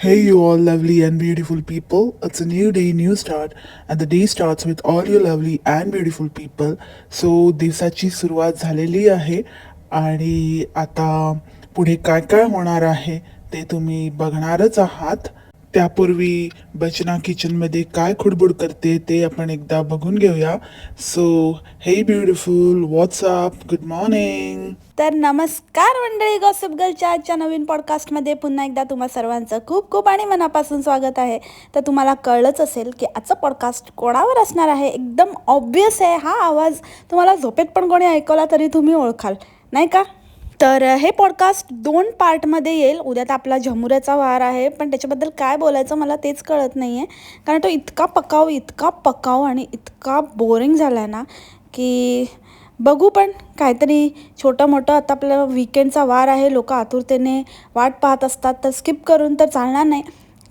Hey, you all lovely and beautiful people. It's a new day, new start, and the day starts with all you lovely and beautiful people. So, दिवसाची सुरुवात झालेली आहे आणि आता पुढे काय काय होणार आहे ते तुम्ही बघणारच आहात त्यापूर्वी बचना किचनमध्ये काय खुडबुड करते ते आपण एकदा बघून घेऊया. सो हे ब्युटिफुल व्हॉट्सअप गुड मॉर्निंग तर नमस्कार मंडळी गॉसिप गर्लच्या आजच्या नवीन पॉडकास्टमध्ये पुन्हा एकदा तुम्हा सर्वांचं खूप खूप आणि मनापासून स्वागत आहे. तर तुम्हाला कळलंच असेल की आजचं पॉडकास्ट कोणावर असणार आहे? एकदम ऑब्वियस आहे हा आवाज. तुम्हाला झोपेत पण कोणी ऐकवला तरी तुम्ही ओळखाल. नाही का? तर हे पॉडकास्ट दोन पार्टमध्ये येईल. उद्या तर आपला झमुऱ्याचा वार आहे. पण त्याच्याबद्दल काय बोलायचं मला तेच कळत नाही आहे कारण तो इतका पकाव इतका पकाव आणि इतका बोरिंग झाला आहे ना की बघू पण काहीतरी छोटं मोठं आता आपलं विकेंडचा वार आहे. लोक आतुरतेने वाट पाहत असतात. तर स्किप करून तर चालणार नाही.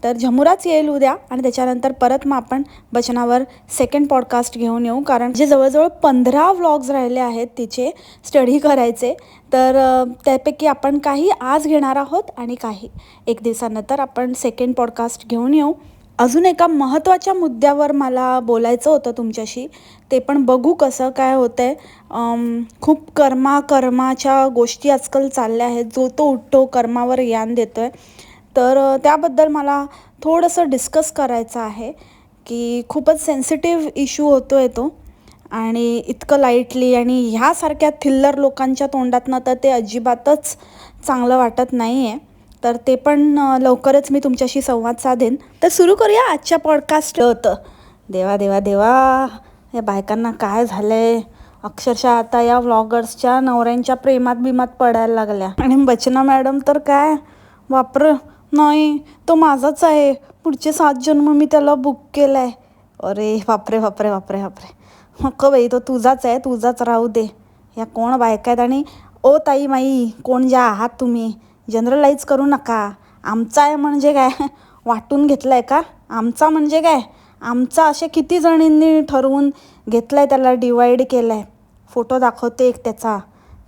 तर झमुराच येईल उद्या आणि त्याच्यानंतर परत मग आपण बचनावर सेकंड पॉडकास्ट घेऊन येऊ. कारण जे जवळजवळ पंधरा व्लॉग्स राहिले आहेत तिचे स्टडी करायचे. तर त्यापैकी आपण काही आज घेणार आहोत आणि काही. एक दिवसानंतर आपण सेकंड पॉडकास्ट घेऊन येऊ. अजून एका महत्त्वाच्या मुद्द्यावर मला बोलायचं होतं तुमच्याशी. ते पण बघू कसं काय होतं आहे खूप कर्मा कर्माच्या गोष्टी आजकाल चालल्या आहेत. जो तो उठतो कर्मावर यान देतो आहे तर त्याबद्दल मला थोडंसं डिस्कस करायचं आहे की खूपच सेन्सिटिव्ह इश्यू होतो आहे तो. आणि इतकं लाईटली आणि ह्यासारख्या थिल्लर लोकांच्या तोंडातनं तर ते अजिबातच चांगलं वाटत नाही आहे तर ते पण लवकरच मी तुमच्याशी संवाद साधेन. तर सुरू करूया आजच्या पॉडकास्ट होतं देवा देवा देवा या बायकांना काय झालं आहे अक्षरशः आता या व्लॉगर्सच्या नवऱ्यांच्या प्रेमात बिमात पडायला लागल्या. आणि बचना मॅडम तर काय? वापर नाही तो माझाच आहे. पुढचे सात जन्म मी त्याला बुक केला आहे अरे बापरे बापरे बापरे बापरे. मग बाई तो तुझाच आहे तुझाच राहू दे. या कोण बायका आहेत आणि ओ ताई माई कोण ज्या आहात तुम्ही? जनरलाईज करू नका. आमचा आहे म्हणजे काय? वाटून घेतलं आहे का? आमचा म्हणजे काय? आमचा असे किती जणींनी ठरवून घेतलं आहे त्याला डिवाईड केलं आहे फोटो दाखवते एक त्याचा.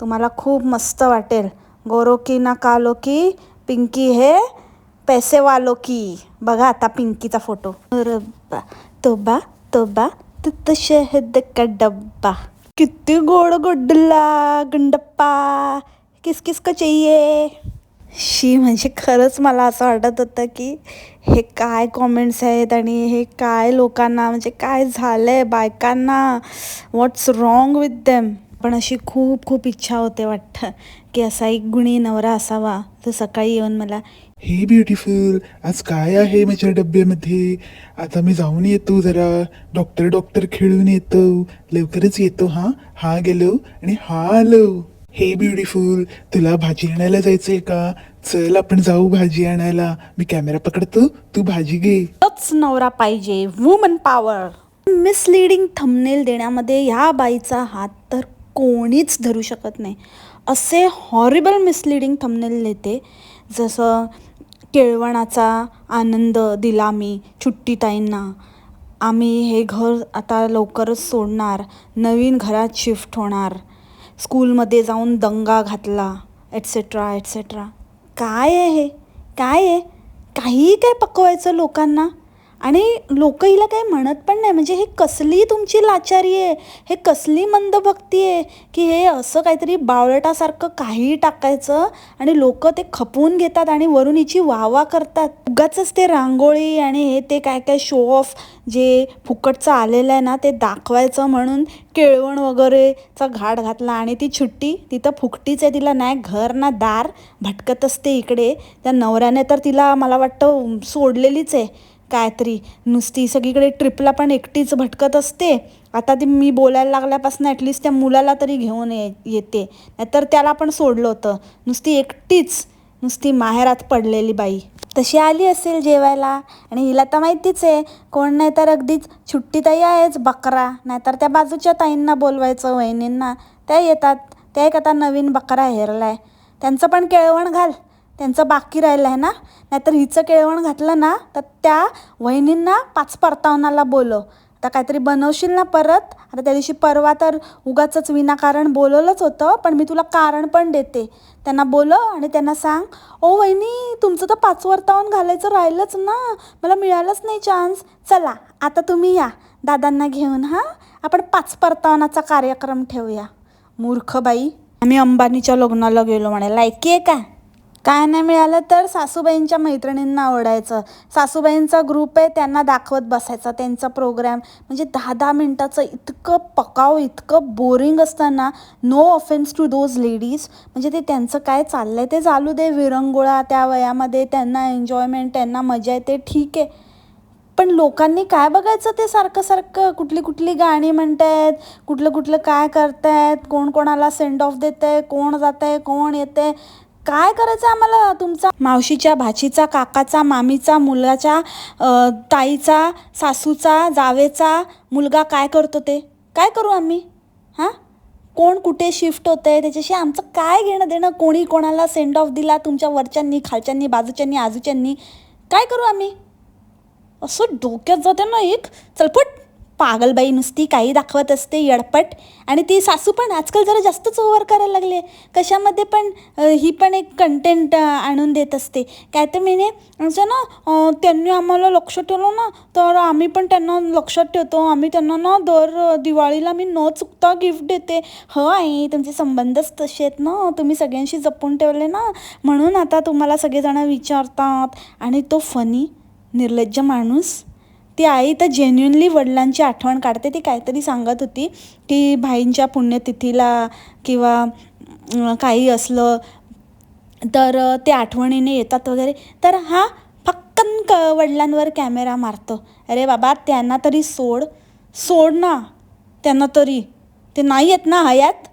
तुम्हाला खूप मस्त वाटेल. गोरो की ना कालो की पिंकी हे पैसे वालो की बघा आता पिंकीचा फोटो. रब्बा तोबा तोबा तुत शहद का डब्बा. किती गोड गोडला गंडप्पा किस किस का चाहिए? शी म्हणजे खरंच मला असं वाटत होतं की हे काय कॉमेंट्स आहेत आणि हे काय लोकांना म्हणजे काय झालं आहे बायकांना? व्हॉट्स रॉंग विथ देम पण अशी खूप खूप इच्छा होते वाटतं की असा एक गुणी नवरा असावा. तर सकाळी येऊन मला हे ब्युटिफुल आज काय आहे माझ्या डब्यामध्ये? आता मी जाऊन येतो जरा. डॉक्टर डॉक्टर खेळून येतो. लवकरच येतो हा? हा गेलो आणि हा आलो. हे ब्युटिफुल तुला भाजी आणायला जायचंय का? चल आपण जाऊ भाजी आणायला. मी कॅमेरा पकडतो. तू भाजी घे. नवरा पाहिजे. वुमन पॉवर मिसलिडिंग थंबनेल देण्यामध्ये ह्या बाईचा हात तर कोणीच धरू शकत नाही. असे हॉरिबल मिसलिडिंग थंबनेल देते. जसं केळवणाचा आनंद दिला मी छुट्टीताईंना आम्ही हे घर आता लवकरच सोडणार नवीन घरात शिफ्ट होणार. स्कूलमध्ये जाऊन दंगा घातला एट्सेट्रा एट्सेट्रा काय आहे हे? काय आहे? काही काय पकवायचं लोकांना? आणि लोक हिला काही म्हणत पण नाही. म्हणजे हे कसली तुमची लाचारी आहे? हे कसली मंदभक्ती आहे? की हे असं काहीतरी बावळटासारखं काहीही टाकायचं आणि लोक ते खपवून घेतात आणि वरून हिची वाहवा करतात. उगाच ते रांगोळी आणि हे ते काय काय शो ऑफ जे फुकटचं आलेलं आहे ना ते दाखवायचं म्हणून केळवण वगैरेचा घाट घातला आणि ती छुट्टी तिथं फुकटीच आहे. तिला नाही घर ना दार भटकत असते इकडे. त्या नवऱ्याने तर तिला मला वाटतं सोडलेलीच आहे. काय तरी नुसती सगळीकडे ट्रिपला पण एकटीच भटकत असते. आता ती मी बोलायला लागल्यापासून ॲटलिस्ट त्या मुलाला तरी घेऊन ये येते. नाहीतर त्याला पण सोडलं होतं. नुसती एकटीच नुसती माहेरात पडलेली बाई. तशी आली असेल जेवायला? आणि हिला तर माहितीच आहे कोण नाही तर अगदीच छुट्टी ताई आहेच बकरा. नाहीतर त्या बाजूच्या ताईंना बोलवायचं वहिनींना. त्या येतात. त्या एक आता नवीन बकरा हेरला आहे त्यांचं पण केळवण घाल. त्यांचं बाकी राहिलं आहे ना नाहीतर हिचं केळवण घातलं ना तर त्या वहिनींना पाच परतावनाला बोलव. आता काहीतरी बनवशील ना परत? आता त्या दिवशी परवा तर उगाच विनाकारण बोलवलंच होतं पण मी तुला कारण पण देते. त्यांना बोलव आणि त्यांना सांग ओ वहिनी तुमचं तर पाच वर्तावून घालायचं राहिलंच ना मला मिळालंच नाही चान्स चला आता तुम्ही या दादांना घेऊन हां? आपण पाच परतावनाचा कार्यक्रम ठेवूया. मूर्ख बाई. आम्ही अंबानीच्या लग्नाला गेलो म्हणे लायकी आहे का? काय नाही मिळालं तर सासूबाईंच्या मैत्रिणींना आवडायचं सासूबाईंचा ग्रुप आहे त्यांना दाखवत बसायचा. त्यांचा प्रोग्राम म्हणजे दहा दहा मिनटाचं इतकं पकाव इतकं बोरिंग असताना no. Offence to those ladies म्हणजे ते त्यांचं काय चाललं आहे ते चालू दे. विरंगुळा त्या वयामध्ये त्यांना एन्जॉयमेंट त्यांना मजा येते ठीक आहे. पण लोकांनी काय बघायचं ते सारखं सारखं? कुठली कुठली गाणी म्हणतायत कुठलं कुठलं काय करतायत कोण कोणाला सेंड ऑफ देत आहे कोण जात आहे कोण येते काय करायचं आम्हाला? तुमचा मावशीच्या भाचीचा काकाचा मामीचा मुलाच्या ताईचा सासूचा जावेचा मुलगा काय करतो ते? काय करू आम्ही? हां? कोण कुठे शिफ्ट होतं आहे त्याच्याशी आमचं काय घेणं देणं? कोणी कोणाला सेंड ऑफ दिला? तुमच्या वरच्यांनी खालच्यांनी बाजूच्यांनी आजूच्यांनी? काय करू आम्ही? असं डोक्यात जाते ना एक? चलपट पागलबाई नुसती काही दाखवत असते यडपट. आणि ती सासू पण आजकाल जरा जास्तच ओव्हर करायला लागले कशामध्ये पण ही पण एक कंटेंट आणून देत असते. काय तर मी म्हणजे ना त्यांनी आम्हाला लक्ष ठेवलं ना तर आम्ही पण त्यांना लक्षात ठेवतो. आम्ही त्यांना ना दर दिवाळीला मी न चुकता गिफ्ट देते. हो आई तुमचे संबंधच तसे आहेत ना. तुम्ही सगळ्यांशी जपून ठेवले ना. म्हणून आता तुम्हाला सगळेजण विचारतात. आणि तो फनी निर्लज्ज माणूस ती आई तर जेन्युनली वडिलांची आठवण काढते. ती काहीतरी सांगत होती की भाईंच्या पुण्यतिथीला किंवा काही असलं तर ते आठवणीने येतात वगैरे. तर हा फक्कन क वडिलांवर कॅमेरा मारतो. अरे बाबा त्यांना तरी सोड. सोड ना. त्यांना तरी. ते नाही आहेत ना हयात?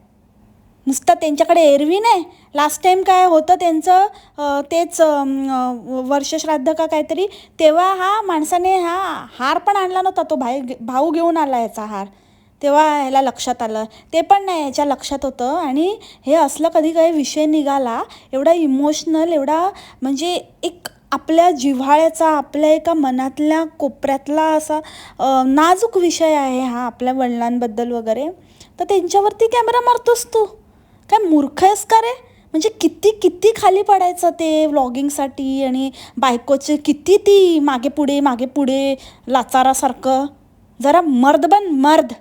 नुसतं त्यांच्याकडे एरवी नाही. लास्ट टाईम काय होतं त्यांचं तेच वर्षश्राद्ध का काहीतरी तेव्हा हा माणसाने हा हार पण आणला नव्हता तो भाई भाऊ घेऊन आला याचा हार. तेव्हा ह्याला लक्षात आलं. ते पण नाही याच्या लक्षात होतं. आणि हे असलं कधी काही विषय निघाला एवढा इमोशनल एवढा म्हणजे एक आपल्या जिव्हाळ्याचा आपल्या एका मनातल्या कोपऱ्यातला असा नाजूक विषय आहे हा आपल्या वडिलांबद्दल वगैरे. तर त्यांच्यावरती कॅमेरा मारतोस तू. काय मूर्ख आहेस का रे? म्हणजे किती किती खाली पडायचं ते व्लॉगिंगसाठी आणि बायकोचे किती ती मागे पुढे मागे पुढे लाचारासारखं. जरा मर्द बन मर्द.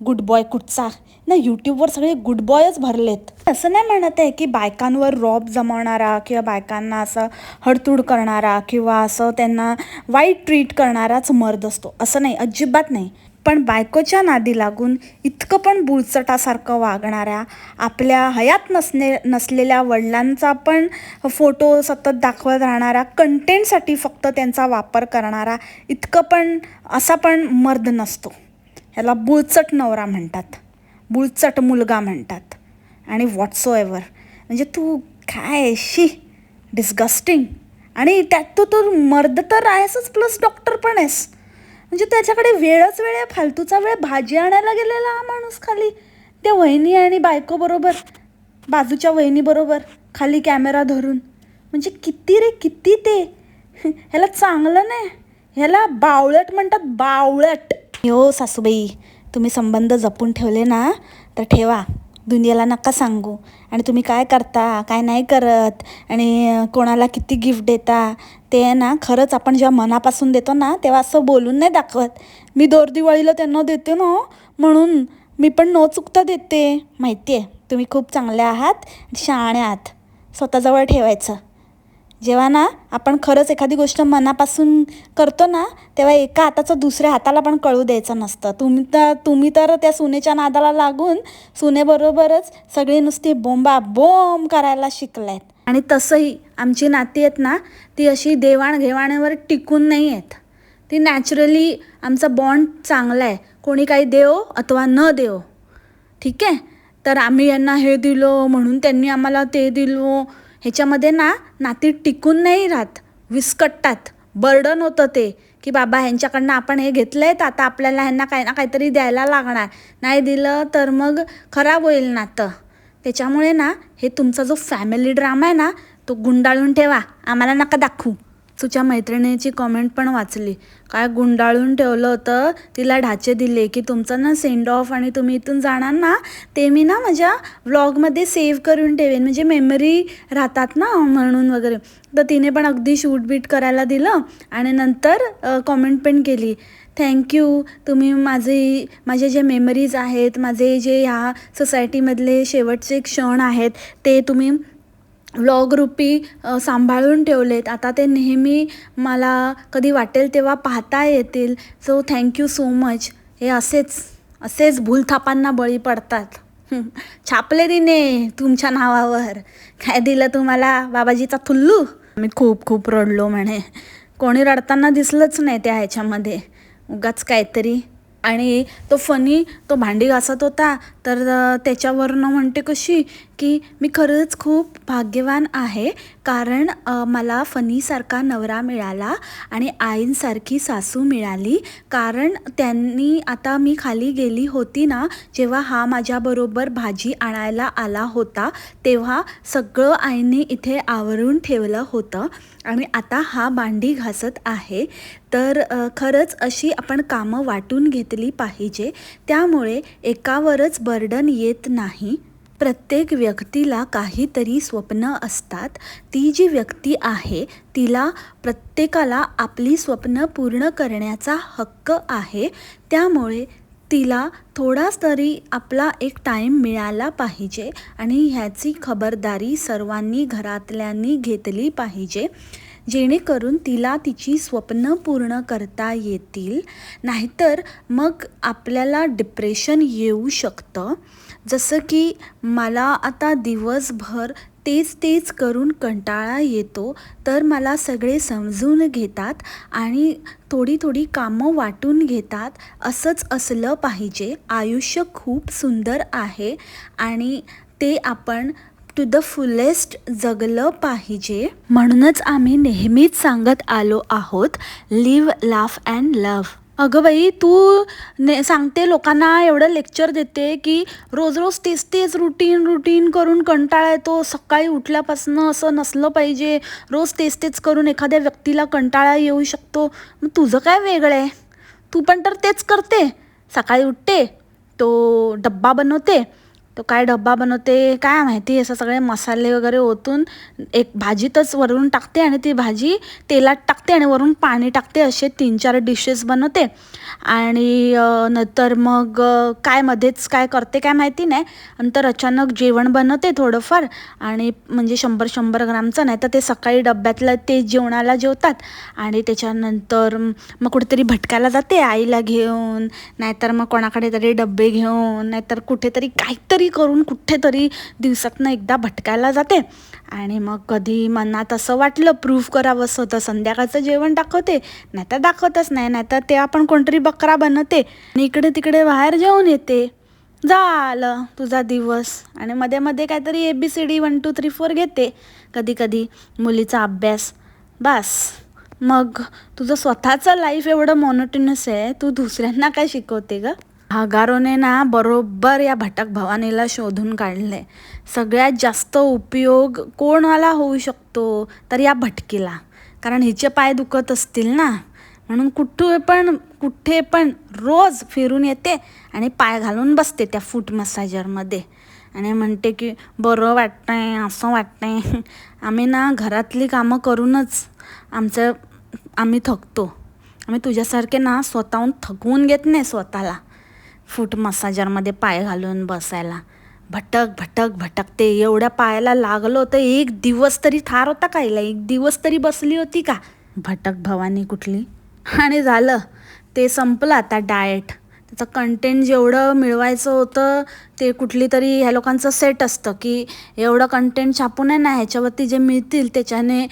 गुड बॉय कुठचा? ना यूट्यूबवर सगळे गुड बॉयच भरलेत. असं नाही म्हणत आहे की बायकांवर रॉब जमवणारा किंवा बायकांना असं हडतूड करणारा किंवा असं त्यांना वाईट ट्रीट करणाराच मर्द असतो. असं नाही अजिबात नाही. पण बायकोच्या नादी लागून इतकं पण बुळचटासारखं वागणाऱ्या आपल्या हयात नसणे नसलेल्या वडिलांचा पण फोटो सतत दाखवत राहणारा कंटेंटसाठी फक्त त्यांचा वापर करणारा इतकं पण असा पण मर्द नसतो. ह्याला बुळचट नवरा म्हणतात. बुळचट मुलगा म्हणतात. आणि व्हॉट्सो एव्हर म्हणजे तू काय शी? डिस्गस्टिंग आणि त्यात तू तर मर्द तर आहेसच प्लस डॉक्टर पण आहेस. म्हणजे त्याच्याकडे वेळच वेळ आहे फालतूचा वेळ भाजी आणायला गेलेला हा माणूस खाली. त्या वहिनी आणि बायकोबरोबर बाजूच्या वहिनीबरोबर खाली कॅमेरा धरून. म्हणजे किती रे किती ते. ह्याला चांगलं नाही. ह्याला बावळट म्हणतात बावळट. हो सासूबाई. तुम्ही संबंध जपून ठेवले ना तर ठेवा. दुनियाला नका सांगू. आणि तुम्ही काय करता काय नाही करत आणि कोणाला किती गिफ्ट देता ते ना खरंच आपण जेव्हा मनापासून देतो ना तेव्हा असं बोलून नाही दाखवत. मी दर दिवाळीला त्यांना देते ना म्हणून मी पण न चुकता देते. माहिती आहे तुम्ही खूप चांगले आहात शहाणे आहात. स्वतःजवळ ठेवायचं. जेव्हा ना आपण खरंच एखादी गोष्ट मनापासून करतो ना तेव्हा एका हाताचं दुसऱ्या हाताला पण कळू द्यायचं नसतं. तुम्ही तर तुम्ही तर त्या सुनेच्या नादाला लागून सुनेबरोबरच सगळी नुसती बोंबा बोंब करायला शिकलायत आणि तसंही आमची नाती आहेत ना ती अशी देवाणघेवाणीवर टिकून नाही आहेत. ती नॅचरली आमचा बॉन्ड चांगला आहे. कोणी काही देव अथवा न देव. ठीक आहे? तर आम्ही यांना हे दिलो म्हणून त्यांनी आम्हाला ते दिलो. ह्याच्यामध्ये ना नाती टिकून नाही राहत विस्कटतात. बर्डन होतं ते की बाबा ह्यांच्याकडनं आपण हे घेतलं आहे तर आता आपल्याला ह्यांना काही ना काहीतरी द्यायला लागणार. नाही दिलं तर मग खराब होईल नातं. त्याच्यामुळे ना हे तुमचा जो फॅमिली ड्रामा आहे ना तो गुंडाळून ठेवा. आम्हाला नका दाखवू. तुझ्या मैत्रिणीची कॉमेंट पण वाचली. काय गुंडाळून ठेवलं होतं? तिला ढाचे दिले की तुमचं ना सेंड ऑफ आणि तुम्ही इथून जाणार ना ते मी ना माझ्या व्लॉगमध्ये सेव्ह करून ठेवेन. म्हणजे मेमरी राहतात ना म्हणून वगैरे. तर तिने पण अगदी शूट बीट करायला दिलं आणि नंतर कॉमेंट पण केली. थँक्यू तुम्ही माझे माझे जे मेमरीज आहेत माझे जे ह्या सोसायटीमधले शेवटचे क्षण आहेत ते तुम्ही व्लॉग रूपी सांभाळून ठेवलेत. आता ते नेहमी मला कधी वाटेल तेव्हा पाहता येतील. सो थँक्यू सो मच हे असेच असेच भूलथापांना बळी पडतात. छापले तिने तुमच्या नावावर. काय दिलं तुम्हाला बाबाजीचा थुल्लू? मी खूप खूप रडलो म्हणे. कोणी रडताना दिसलंच नाही त्या ह्याच्यामध्ये. उगाच काहीतरी. आणि तो फनी तो भांडी घासत होता. तर त्याच्यावरनं म्हणते कशी की मी खरंच खूप भाग्यवान आहे कारण मला फनीसारखा नवरा मिळाला आणि आईंसारखी सासू मिळाली. कारण त्यांनी आता मी खाली गेली होती ना जेव्हा हा माझ्याबरोबर भाजी आणायला आला होता तेव्हा सगळं आईंनी इथे आवरून ठेवलं होतं आणि आता हा भांडी घासत आहे. तर खरंच अशी आपण कामं वाटून घेतली पाहिजे. त्यामुळे एकावरच बर्डन येत नाही. प्रत्येक व्यक्तीला काहीतरी स्वप्न असतात. ती जी व्यक्ती आहे तिला प्रत्येकाला आपली स्वप्न पूर्ण करण्याचा हक्क आहे. त्यामुळे तिला थोडाच तरी आपला एक टाईम मिळाला पाहिजे आणि ह्याची खबरदारी सर्वांनी घरातल्यांनी घेतली पाहिजे. जेणेकरून तिला तिची स्वप्न पूर्ण करता येतील. नाहीतर मग आपल्याला डिप्रेशन येऊ शकतं. जसं की मला आता दिवसभर तेच तेच करून कंटाळा येतो तर मला सगळे समजून घेतात आणि थोडी थोडी कामं वाटून घेतात. असंच असलं पाहिजे. आयुष्य खूप सुंदर आहे आणि ते आपण टू द फुलेस्ट जगलं पाहिजे. म्हणूनच आम्ही नेहमीच सांगत आलो आहोत लिव्ह लाफ अँड लव्ह अगं बाई तू ने सांगते लोकांना एवढं लेक्चर देते की रोज रोज तेच तेच रुटीन रुटीन करून कंटाळा येतो. सकाळी उठल्यापासनं असं नसलं पाहिजे. रोज तेच तेच करून एखाद्या व्यक्तीला कंटाळा येऊ शकतो. मग तुझं काय वेगळं आहे? तू पण तर तेच करते. सकाळी उठते तो डब्बा बनवते तो काय डब्बा बनवते काय माहिती असं सगळे मसाले वगैरे ओतून एक भाजीतच वरून टाकते आणि ती भाजी तेलात टाकते आणि वरून पाणी टाकते असे तीन चार डिशेस बनवते. आणि नंतर मग काय मध्येच काय करते काय माहिती नाही. नंतर अचानक जेवण बनवते थोडंफार आणि म्हणजे शंभर शंभर ग्रामचं नाही तर ते सकाळी डब्यातलं ते जेवणाला जेवतात आणि त्याच्यानंतर मग कुठेतरी भटकायला जाते आईला घेऊन नाहीतर मग कोणाकडे तरी डब्बे घेऊन नाहीतर कुठेतरी काहीतरी करून कुठेतरी दिवसातनं एकदा भटकायला जाते. आणि मग कधी मनात असं वाटलं प्रूफ करावंसं होतं संध्याकाळचं जेवण दाखवते. नाहीतर दाखवतच नाही नाहीतर ते आपण कोणतरी बकरा बनवते. आणि इकडे तिकडे बाहेर जेवून येते. झालं तुझा दिवस. आणि मध्ये मध्ये काहीतरी A B C D one two three four घेते. कधी कधी मुलीचा अभ्यास. बस. मग तुझं स्वतःचं लाईफ एवढं मोनोटिनस आहे तू दुसऱ्यांना काय शिकवते ग? हागारोने ना बरोबर या भटक भवानीला शोधून काढले. सगळ्यात जास्त उपयोग कोणाला होऊ शकतो? तर या भटकीला. कारण हिचे पाय दुखत असतील ना? म्हणून कुठे पण कुठे पण रोज फिरून येते आणि पाय घालून बसते त्या फूट मसाजरमध्ये आणि म्हणते की बरं वाटतंय असं वाटतंय. आम्ही ना घरातली कामं करूनच आमचं आम्ही थकतो. आम्ही तुझ्यासारखे ना स्वतःहून थकवून घेत नाही स्वतःला. फूट मसाजरमध्ये पाय घालून बसायला. भटक भटक भटकते एवढ्या पायाला लागलं होतं एक दिवस तरी थार होता काहीला एक दिवस तरी बसली होती का? भटक भवानी कुठली? आणि झालं. ते संपलं आता डाएट. त्याचं कंटेंट जेवढं मिळवायचं होतं ते कुठली तरी ह्या लोकांचं सेट असतं की एवढं कंटेंट छापून आहे ना ह्याच्यावरती जे मिळतील त्याच्याने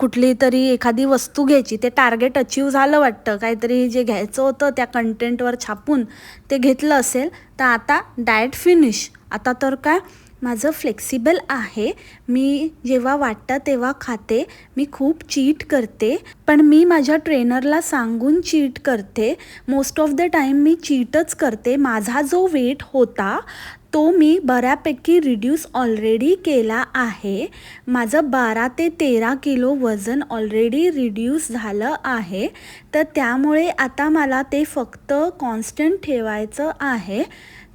कुठली तरी एखादी वस्तू घ्यायची. ते टार्गेट अचीव झालं वाटतं. काहीतरी जे घ्यायचं होतं त्या कंटेंटवर छापून ते घेतलं असेल. तर आता डाएट फिनिश आता तर काय? माझं फ्लेक्सिबल आहे. मी जेव्हा वाटतं तेव्हा खाते. मी खूप चीट करते. पण मी माझ्या ट्रेनरला सांगून चीट करते. मोस्ट ऑफ द टाईम मी चीटच करते. माझा जो वेट होता तो मी बऱ्यापैकी रिड्यूस ऑलरेडी केला आहे. माझं बारा ते तेरा किलो वजन ऑलरेडी रिड्यूस झालं आहे. तर त्यामुळे आता मला ते फक्त कॉन्स्टंट ठेवायचं आहे.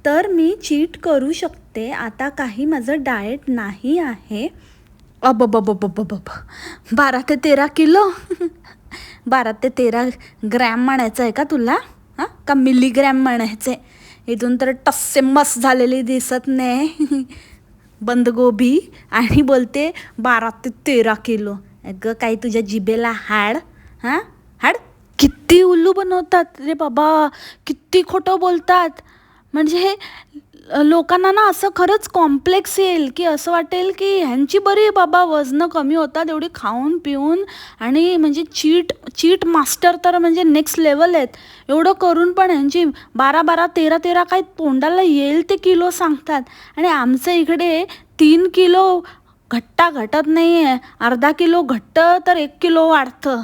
तर मी चीट करू शकते. आता काही माझं डाएट नाही आहे. अबबबबबबब बारा ते तेरा किलो. बारा ते तेरा ग्रॅम म्हणायचं आहे का तुला? हां? का मिलीग्रॅम म्हणायचं? आहे इथून तर टस्से मस झालेली दिसत नाही बंदगोबी आणि बोलते बारा ते तेरा किलो. अगं काही तुझ्या जिबेला हाड. हां? हाड? किती उल्लू बनवतात रे बाबा. किती खोटं बोलतात. म्हणजे हे लोकांना ना असं खरंच कॉम्प्लेक्स येईल की असं वाटेल की ह्यांची बरी बाबा वजनं कमी होतात एवढी खाऊन पिऊन आणि म्हणजे चीट चीट मास्टर तर म्हणजे नेक्स्ट लेवल आहेत. एवढं करून पण ह्यांची बारा बारा तेरा तेरा काय तोंडाला येईल ते किलो सांगतात. आणि आमचं इकडे तीन किलो घट्टा घटत नाही आहे अर्धा किलो घट्ट तर एक किलो वाढतं.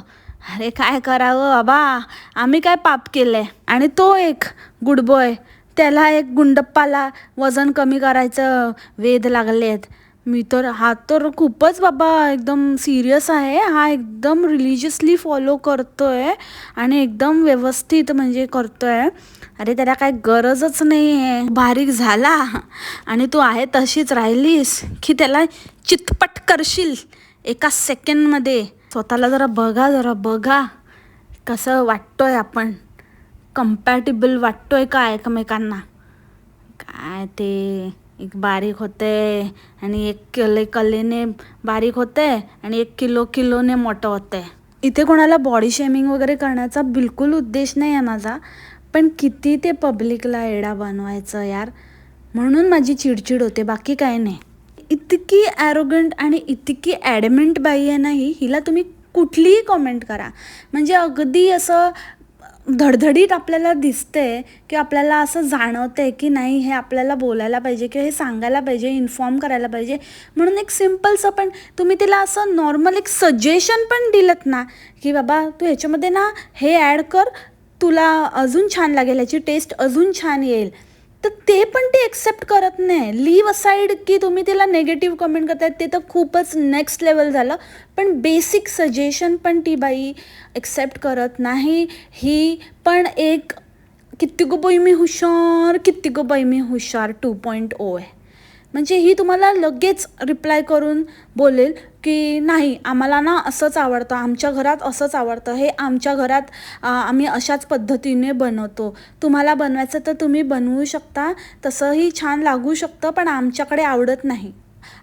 अरे काय करावं बाबा? आम्ही काय पाप केलं आहे आणि तो एक गुड बॉय त्याला एक गुंडप्पाला वजन कमी करायचं वेध लागले आहेत मी तर हा तर खूपच बाबा एकदम सिरियस आहे. हा एकदम रिलिजियसली फॉलो करतो आहे आणि एकदम व्यवस्थित म्हणजे करतो आहे अरे त्याला काय गरजच नाही आहे बारीक झाला. आणि तू आहे तशीच राहिलीस की त्याला चितपट करशील एका सेकंडमध्ये स्वतःला जरा बघा जरा बघा कसं वाटतोय आपण. कम्पॅटेबल आहे का एकमेकांना? काय ते एक बारीक होते आणि एक कले कलेने बारीक होते आणि एक किलो किलोने मोठं होते. इथे कोणाला बॉडी शेमिंग वगैरे करण्याचा बिलकुल उद्देश नाही आहे माझा पण किती ते पब्लिकला एडा बनवायचं यार. म्हणून माझी चिडचिड होते बाकी काय नाही. इतकी ॲरोगंट आणि इतकी ॲडमेंट बाई आहे नाही हिला तुम्ही कुठलीही कॉमेंट करा. म्हणजे अगदी असं धडधडीत आपल्याला दिसते की आपल्याला असं जाणवते की नाही हे आपल्याला बोलायला पाहिजे किंवा हे सांगायला पाहिजे इन्फॉर्म करायला पाहिजे. म्हणून एक सिम्पलचं पण तुम्ही तिला असं नॉर्मल एक सजेशन पण दिलं ना की बाबा तू ह्याच्यामध्ये ना हे ॲड कर तुला अजून छान लागेल ह्याची टेस्ट अजून छान येईल. तर ते पण ती एक्सेप्ट करत नाही. लीव असाईड की तुम्ही तिला नेगेटिव्ह कमेंट करतायत ते तर खूपच नेक्स्ट लेवल झालं. पण बेसिक सजेशन पण ती बाई एक्सेप्ट करत नाही. ही पण एक किती गो बाई मी हुशार किती गो बाई मी हुशार टू पॉईंट ओ आहे. म्हणजे ही तुम्हाला लगेच रिप्लाय करून बोलेल की नाही आम्हाला ना असंच आवडतं आमच्या घरात असंच आवडतं हे आमच्या घरात आम्ही अशाच पद्धतीने बनवतो. तुम्हाला बनवायचं तर तुम्ही बनवू शकता तसंही छान लागू शकतं पण आमच्याकडे आवडत नाही.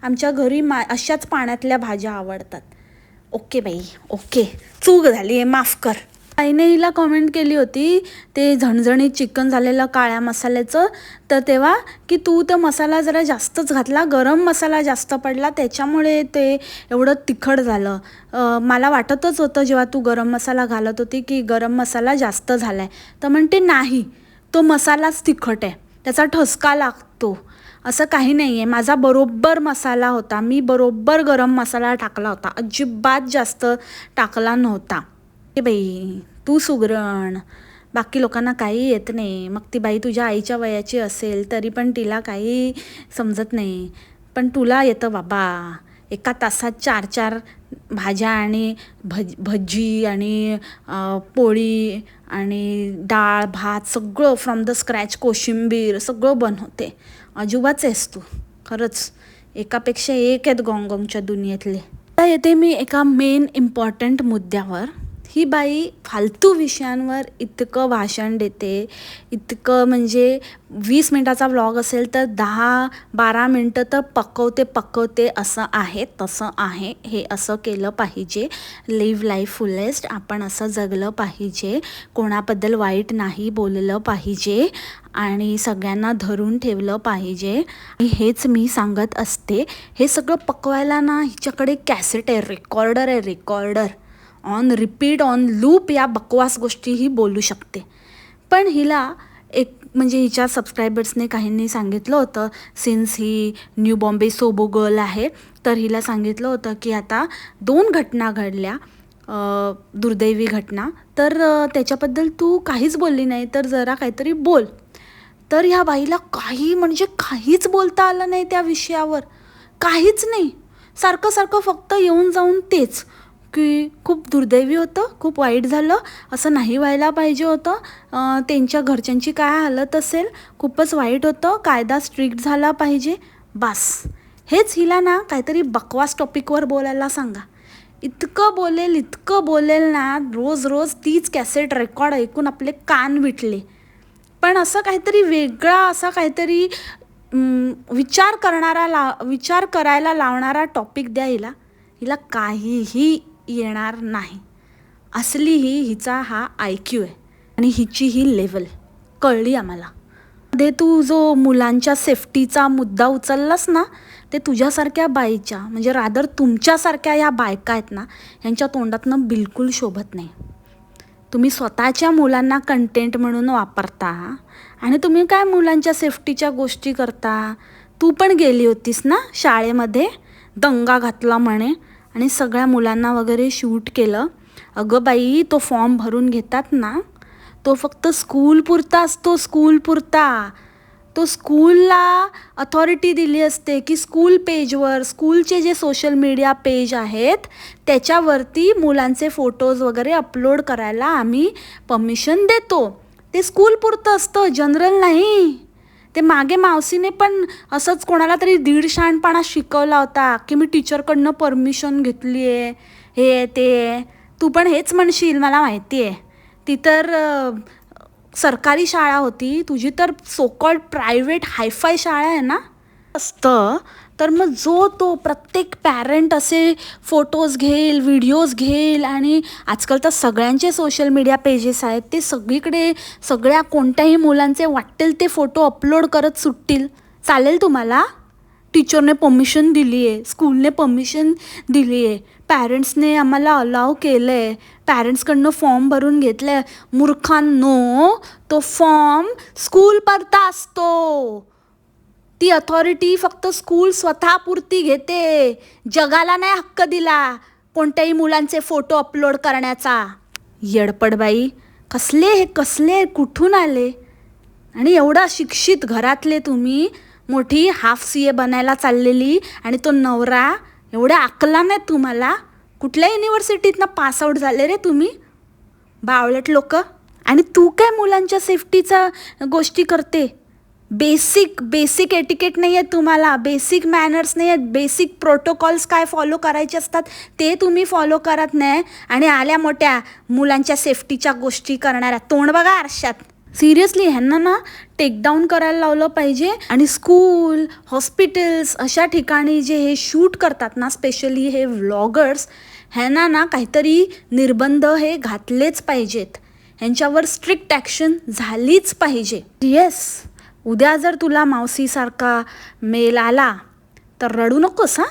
आमच्या घरी मा अशाच पाण्यातल्या भाज्या आवडतात. ओके बाई ओके. चूक झाली आहे माफ कर. आईने हिला कॉमेंट केली होती ते झणझणीत चिकन झालेलं काळ्या मसाल्याचं तर तेव्हा की तू तर मसाला जरा जास्तच घातला गरम मसाला जास्त पडला त्याच्यामुळे ते एवढं तिखट झालं. मला वाटतच होतं जेव्हा तू गरम मसाला घालत होती की गरम मसाला जास्त झाला आहे तर म्हणते नाही तो मसालाच तिखट आहे त्याचा ठसका लागतो असं काही नाही आहे माझा बरोबर मसाला होता मी बरोबर गरम मसाला टाकला होता अजिबात जास्त टाकला नव्हता. ए बाई तू सुगरण. बाकी लोकांना काही येत नाही. मग ती बाई तुझ्या आईच्या वयाची असेल तरी पण तिला काही समजत नाही. पण तुला येतं बाबा एका तासात चार चार भाज्या आणि भज भजी आणि पोळी आणि डाळ भात सगळं फ्रॉम द स्क्रॅच कोशिंबीर सगळं बनवते. अजुबाच आहेस तू. खरंच एकापेक्षा एक आहेत गोंगोंगच्या दुनियेतले. आता येते मी एका मेन इम्पॉर्टंट मुद्द्यावर. ही बाई फालतू विषयांवर इतकं भाषण देते. इतकं म्हणजे वीस मिनटाचा व्लॉग असेल तर दहा बारा मिनटं तर पकवते पकवते असं आहे तसं आहे. हे असं केलं पाहिजे. लिव्ह लाईफ फुलेस्ट आपण असं जगलं पाहिजे. कोणाबद्दल वाईट नाही बोललं पाहिजे. आणि सगळ्यांना धरून ठेवलं पाहिजे. हेच मी सांगत असते. हे सगळं पकवायला ना हिच्याकडे कॅसेट आहे रेकॉर्डर आहे recorder on repeat on loop या बकवास गोष्टी ही बोलू शकते. पण हिला एक म्हणजे हिच्या सबस्क्रायबर्सने काहींनी सांगितलं होतं सिन्स ही न्यू बॉम्बे सोबो गर्ल आहे तर हिला सांगितलं होतं की आता दोन घटना घडल्या दुर्दैवी घटना तर त्याच्याबद्दल तू काहीच बोलली नाही तर जरा काहीतरी बोल. तर ह्या बाईला काही म्हणजे काहीच बोलता आलं नाही त्या विषयावर. काहीच नाही. सारखं सारखं फक्त येऊन जाऊन तेच. की खूप दुर्दैवी होतं खूप वाईट झालं असं नाही व्हायला पाहिजे होतं. त्यांच्या घरच्यांची काय हालत असेल खूपच वाईट होतं कायदा स्ट्रिक्ट झाला पाहिजे बस. हेच हिला ना काहीतरी बकवास टॉपिकवर बोलायला सांगा. इतकं बोलेल इतकं बोलेल ना रोज रोज तीच कॅसेट रेकॉर्ड ऐकून आपले कान विटले. पण असं काहीतरी वेगळा असा काहीतरी विचार करणारा ला विचार करायला लावणारा टॉपिक द्या हिला. हिला काहीही येणार नाही. असली ही हिचा हा आय क्यू आहे आणि हिची ही लेवल कळली आम्हाला. दे तू जो मुलांच्या सेफ्टीचा मुद्दा उचललास ना ते तुझ्यासारख्या बाईच्या म्हणजे रादर तुमच्यासारख्या या बायका आहेत ना यांच्या तोंडातनं बिलकुल शोभत नाही. तुम्ही स्वतःच्या मुलांना कंटेंट म्हणून वापरता आणि तुम्ही काय मुलांच्या सेफ्टीच्या गोष्टी करता? तू पण गेली होतीस ना शाळेमध्ये? दंगा घातला म्हणे. आणि सगळ्या मुलांना वगैरे शूट केलं. अगं बाई तो फॉर्म भरून घेतात ना तो फक्त स्कूल पुरता असतो स्कूल पुरता. तो स्कूलला अथॉरिटी दिली असते की स्कूल पेजवर स्कूलचे जे सोशल मीडिया पेज आहेत त्याच्यावरती मुलांचे फोटोज वगैरे अपलोड करायला आम्ही परमिशन देतो. ते स्कूलपुरतं असतं जनरल नाही. ते मागे मावसीने पण असंच कोणाला तरी दीड शहाणपणा शिकवला होता की मी टीचरकडनं परमिशन घेतली आहे हे ते आहे. तू पण हेच म्हणशील मला माहिती आहे ती तर सरकारी शाळा होती तुझी तर सोकॉल्ड प्रायव्हेट हायफाय शाळा आहे ना? असतं. तर मग जो तो प्रत्येक पॅरेंट असे फोटोज घेईल व्हिडिओज घेईल आणि आजकाल तर सगळ्यांचे सोशल मीडिया पेजेस आहेत ते सगळीकडे सगळ्या कोणत्याही मुलांचे वाटेल ते फोटो अपलोड करत सुटतील. चालेल तुम्हाला? टीचरने परमिशन दिली आहे स्कूलने परमिशन दिली आहे पॅरेंट्सने आम्हाला अलाव केलं आहे पॅरेंट्सकडनं फॉर्म भरून घेतलं आहे मूर्खांनो तो फॉर्म स्कूल परता असतो. ती अथॉरिटी फक्त स्कूल स्वतःपुरती घेते. जगाला नाही हक्क दिला. कोणत्याही मुलांचे फोटो अपलोड करण्याचा. येडपडबाई कसले हे कसले कुठून आले? आणि एवढा शिक्षित घरातले तुम्ही मोठी हाफ सी ए बनायला चाललेली आणि तो नवरा एवढ्या आकला नाहीत तुम्हाला कुठल्या युनिव्हर्सिटीतनं पासआउट झाले रे तुम्ही? बावळट लोक. आणि तू काय मुलांच्या सेफ्टीचा गोष्टी करते? बेसिक बेसिक एटिकेट नाही आहेत तुम्हाला बेसिक मॅनर्स नाही आहेत बेसिक प्रोटोकॉल्स काय फॉलो करायचे असतात ते तुम्ही फॉलो करत नाही आणि आल्या मोठ्या मुलांच्या सेफ्टीच्या गोष्टी करणाऱ्या. तोंड बघा आरशात. सिरियसली ह्यांना ना टेकडाऊन करायला लावलं पाहिजे आणि स्कूल हॉस्पिटल्स अशा ठिकाणी जे हे शूट करतात ना स्पेशली हे व्लॉगर्स ह्यांना ना काहीतरी निर्बंध हे घातलेच पाहिजेत. ह्यांच्यावर स्ट्रिक्ट ॲक्शन झालीच पाहिजे. येस उद्या जर तुला मावशीसारखा मेल आला तर रडू नकोस हां?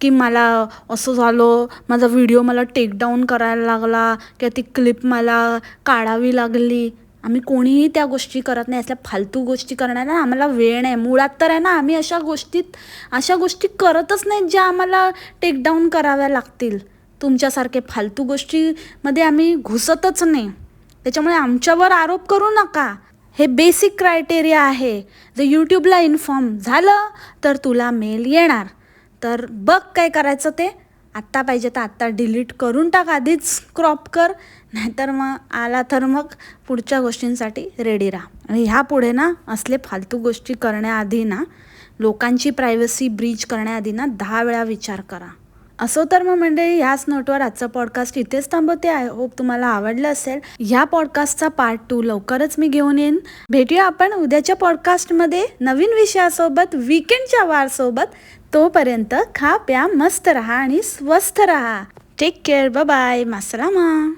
की मला असं झालं माझा व्हिडिओ मला टेकडाऊन करायला लागला किंवा ती क्लिप मला काढावी लागली. आम्ही कोणीही त्या गोष्टी करत नाही असल्या फालतू गोष्टी करण्याला आम्हाला वेळ नाही. मुळात तर आहे ना आम्ही अशा गोष्टीत अशा गोष्टी करतच नाहीत ज्या आम्हाला टेकडाऊन कराव्या लागतील. तुमच्यासारखे फालतू गोष्टीमध्ये आम्ही घुसतच नाही. त्याच्यामुळे आमच्यावर आरोप करू नका. हे बेसिक क्रायटेरिया आहे. जर यूट्यूबला इन्फॉर्म झालं तर तुला मेल येणार. तर बघ काय करायचं ते. आत्ता पाहिजे तर आत्ता डिलीट करून टाक आधीच क्रॉप कर. नाहीतर मग आला तर मग पुढच्या गोष्टींसाठी रेडी राहा. आणि ह्या पुढे ना असले फालतू गोष्टी करण्याआधी ना लोकांची प्रायव्हसी ब्रीच करण्याआधी ना दहा वेळा विचार करा. असो तर मग म्हणजे ह्याच नोटवर आजचं पॉडकास्ट इथेच थांबवते. आय होप तुम्हाला आवडलं असेल. ह्या पॉडकास्टचा पार्ट टू लवकरच मी घेऊन येईन. भेटूया आपण उद्याच्या पॉडकास्टमध्ये नवीन विषयासोबत विकेंडच्या वारसोबत. तोपर्यंत खा प्या मस्त राहा आणि स्वस्थ राहा. Take care bye मासलामा